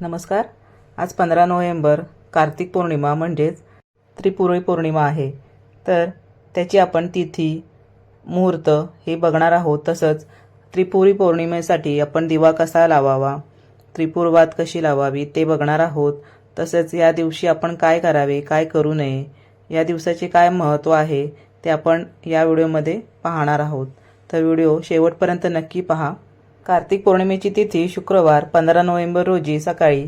नमस्कार. आज पंधरा नोव्हेंबर कार्तिक पौर्णिमा म्हणजेच त्रिपुरी पौर्णिमा आहे. तर त्याची आपण तिथी मुहूर्त हे बघणार आहोत. तसंच त्रिपुरी पौर्णिमेसाठी आपण दिवा कसा लावावा त्रिपुरवात कशी लावावी ते बघणार आहोत. तसेच या दिवशी आपण काय करावे काय करू नये या दिवसाचे काय महत्त्व आहे ते आपण या व्हिडिओमध्ये पाहणार आहोत. तर व्हिडिओ शेवटपर्यंत नक्की पहा. कार्तिक पौर्णिमेची तिथी शुक्रवार पंधरा नोव्हेंबर रोजी सकाळी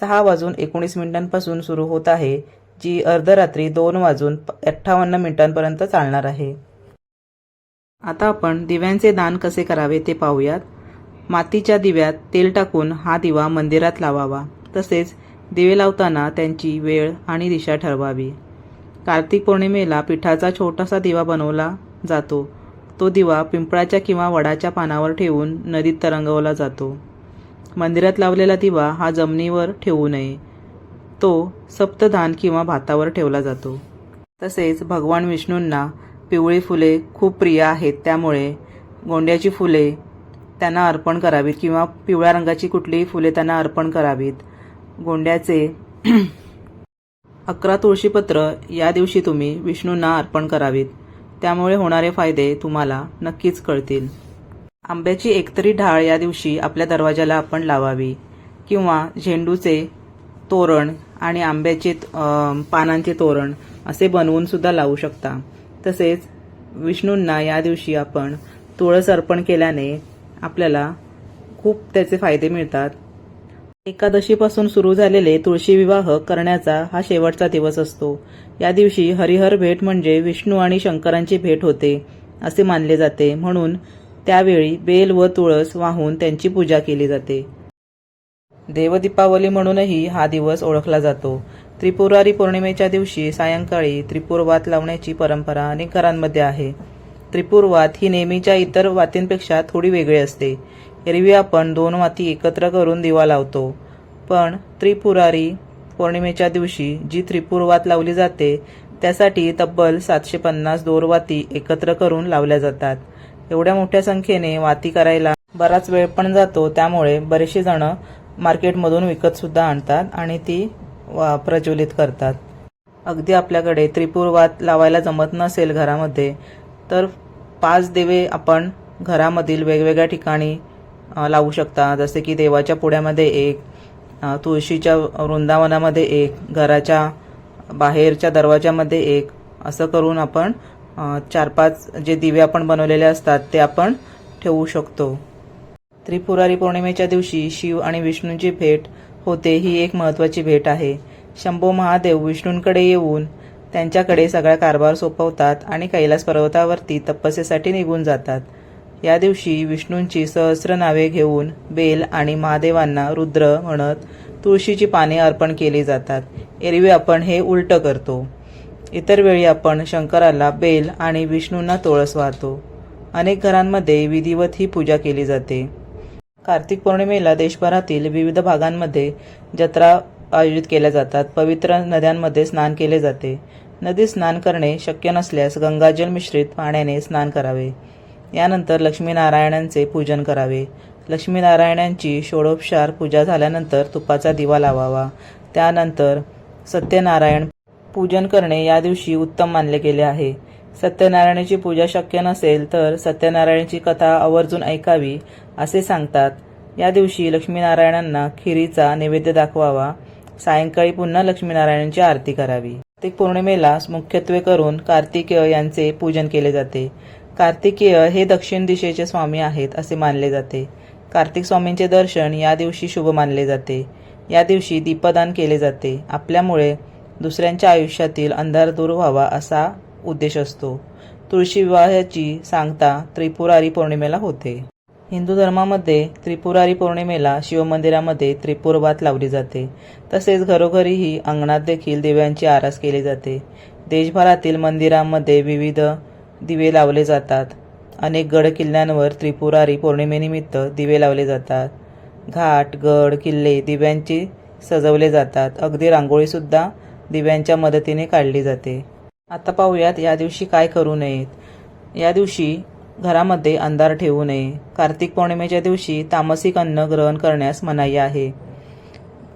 सहा वाजून एकोणीस मिनिटांपासून सुरू होत आहे जी अर्धरात्री दोन वाजून अठ्ठावन्न मिनिटांपर्यंत चालणार आहे. आता आपण दिव्यांचे दान कसे करावे ते पाहूयात. मातीच्या दिव्यात तेल टाकून हा दिवा मंदिरात लावावा तसेच दिवे लावताना त्यांची वेळ आणि दिशा ठरवावी. कार्तिक पौर्णिमेला पिठाचा छोटासा दिवा बनवला जातो. तो दिवा पिंपळाच्या किंवा वडाच्या पानावर ठेवून नदीत तरंगवला जातो. मंदिरात लावलेला दिवा हा जमिनीवर ठेवू नये. तो सप्तधान किंवा भातावर ठेवला जातो. तसेच भगवान विष्णूंना पिवळी फुले खूप प्रिय आहेत. त्यामुळे गोंड्याची फुले त्यांना अर्पण करावीत किंवा पिवळ्या रंगाची कुठलीही फुले त्यांना अर्पण करावीत. गोंड्याचे अकरा तुळशीपत्र या दिवशी तुम्ही विष्णूंना अर्पण करावीत. त्यामुळे होणारे फायदे तुम्हाला नक्कीच कळतील. आंब्याची एकतरी ढाळ या दिवशी आपल्या दरवाजाला आपण लावावी. किंवा झेंडूचे तोरण आणि आंब्याचे पानांचे तोरण असे बनवून सुद्धा लावू शकता. तसेच विष्णूंना या दिवशी आपण तुळस अर्पण केल्याने आपल्याला खूप त्याचे फायदे मिळतात. एकादशीपासून सुरू झालेले तुळशी विवाह करण्याचा हा शेवटचा दिवस असतो. या दिवशी हरिहर भेट म्हणजे विष्णू आणि शंकरांची भेट होते असे मानले जाते. म्हणून त्यावेळी बेल व तुळस वाहून त्यांची पूजा केली जाते. देवदीपावली म्हणूनही हा दिवस ओळखला जातो. त्रिपुरारी पौर्णिमेच्या दिवशी सायंकाळी त्रिपुरवात लावण्याची परंपरा अनेक घरांमध्ये आहे. त्रिपुरवात ही नेहमीच्या इतर वातींपेक्षा थोडी वेगळी असते. एरवी आपण दोन वाती एकत्र करून दिवा लावतो. पण त्रिपुरारी पौर्णिमेच्या दिवशी जी त्रिपुरवात लावली जाते त्यासाठी तब्बल सातशे पन्नास दोरवाती एकत्र करून लावल्या जातात. एवढ्या मोठ्या संख्येने वाती करायला बराच वेळ पण जातो त्यामुळे बरेचसे जण मार्केटमधून विकतसुद्धा आणतात आणि ती वा- प्रज्वलित करतात. अगदी आपल्याकडे त्रिपुरवात लावायला जमत नसेल घरामध्ये तर पाच देवे आपण घरामधील वेगवेगळ्या ठिकाणी लावू शकता. जसे की देवाच्या पुढ्यामध्ये एक तुळशीच्या वृंदावनामध्ये एक घराच्या बाहेरच्या दरवाजामध्ये एक असं करून आपण चार पाच जे दिवे आपण बनवलेले असतात ते आपण ठेवू शकतो. त्रिपुरारी पौर्णिमेच्या दिवशी शिव आणि विष्णूंची भेट होते ही एक महत्त्वाची भेट आहे. शंभो महादेव विष्णूंकडे येऊन त्यांच्याकडे सगळा कारभार सोपवतात आणि कैलास पर्वतावरती तपस्येसाठी निघून जातात. या दिवशी विष्णूंची सहस्र नावे घेऊन बेल आणि महादेवांना रुद्र म्हणत तुळशीची पाने अर्पण केली जातात. एरवी आपण हे उलटं करतो. इतर वेळी आपण शंकराला बेल आणि विष्णूंना तुळस वाहतो. अनेक घरांमध्ये विधिवत ही पूजा केली जाते. कार्तिक पौर्णिमेला देशभरातील विविध भागांमध्ये जत्रा आयोजित केल्या जातात. पवित्र नद्यांमध्ये स्नान केले जाते. नदीत स्नान करणे शक्य नसल्यास गंगाजल मिश्रित पाण्याने स्नान करावे. यानंतर लक्ष्मीनारायणांचे पूजन करावे. लक्ष्मीनारायणांची षोडोपचार पूजा झाल्यानंतर तुपाचा दिवा लावावा. त्यानंतर सत्यनारायण पूजन करणे या दिवशी उत्तम मानले गेले आहे. सत्यनारायणाची पूजा शक्य नसेल तर सत्यनारायणाची कथा आवर्जून ऐकावी असे सांगतात. या दिवशी लक्ष्मीनारायणांना खिरीचा नैवेद्य दाखवावा. सायंकाळी पुन्हा लक्ष्मीनारायणांची आरती करावी. कार्तिक पौर्णिमेला मुख्यत्वे करून कार्तिकेय यांचे पूजन केले जाते. कार्तिकेय हे दक्षिण दिशेचे स्वामी आहेत असे मानले जाते. कार्तिक स्वामींचे दर्शन या दिवशी शुभ मानले जाते. या दिवशी दीपदान केले जाते. आपल्यामुळे दुसऱ्यांच्या आयुष्यातील अंधार दूर व्हावा असा उद्देश असतो. तुळशी विवाहाची सांगता त्रिपुरारी पौर्णिमेला होते. हिंदू धर्मामध्ये त्रिपुरारी पौर्णिमेला शिवमंदिरामध्ये त्रिपुरवात लावली जाते. तसेच घरोघरीही अंगणात देखील दिव्यांची आरास केली जाते. देशभरातील मंदिरांमध्ये विविध दिवे लावले जातात. अनेक गड किल्ल्यांवर त्रिपुरारी पौर्णिमेनिमित्त दिवे लावले जातात. घाट गड किल्ले दिव्यांची सजवले जातात. अगदी रांगोळीसुद्धा दिव्यांच्या मदतीने काढली जाते. आता पाहूयात या दिवशी काय करू नयेत. या दिवशी घरामध्ये अंधार ठेवू नये. कार्तिक पौर्णिमेच्या दिवशी तामसिक अन्न ग्रहण करण्यास मनाई आहे.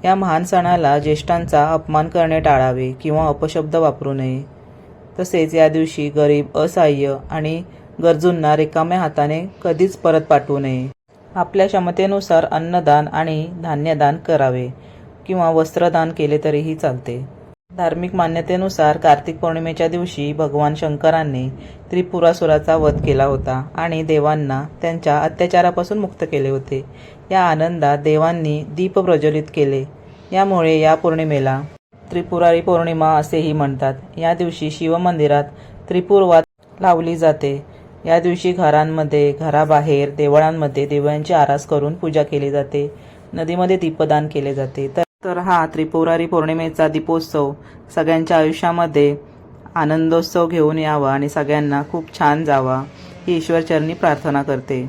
या महान सणाला ज्येष्ठांचा अपमान करणे टाळावे किंवा अपशब्द वापरू नये. तसेच या दिवशी गरीब असहाय्य आणि गरजूंना रिकाम्या हाताने कधीच परत पाठवू नये. आपल्या क्षमतेनुसार अन्नदान आणि धान्यदान करावे किंवा वस्त्रदान केले तरीही चालते. धार्मिक मान्यतेनुसार कार्तिक पौर्णिमेच्या दिवशी भगवान शंकरांनी त्रिपुरासुराचा वध केला होता आणि देवांना त्यांच्या अत्याचारापासून मुक्त केले होते. या आनंदात देवांनी दीप प्रज्वलित केले. यामुळे या पौर्णिमेला त्रिपुरारी पौर्णिमा असेही म्हणतात. या दिवशी शिवमंदिरात त्रिपुरवात लावली जाते. या दिवशी घरांमध्ये घराबाहेर देवळांमध्ये दिव्यांची आरास करून पूजा केली जाते. नदीमध्ये दीपदान केले जाते. तर तर हा त्रिपुरारी पौर्णिमेचा दीपोत्सव सगळ्यांच्या आयुष्यामध्ये आनंदोत्सव घेऊन यावा आणि सगळ्यांना खूप छान जावा ही ईश्वरचरणी प्रार्थना करते.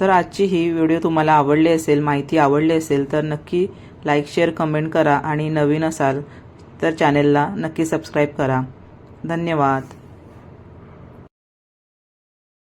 तर आजची ही व्हिडिओ तुम्हाला आवडली असेल माहिती आवडली असेल तर नक्की लाईक शेअर कमेंट करा आणि नवीन असाल तर चॅनेलला नक्की सबस्क्राईब करा. धन्यवाद.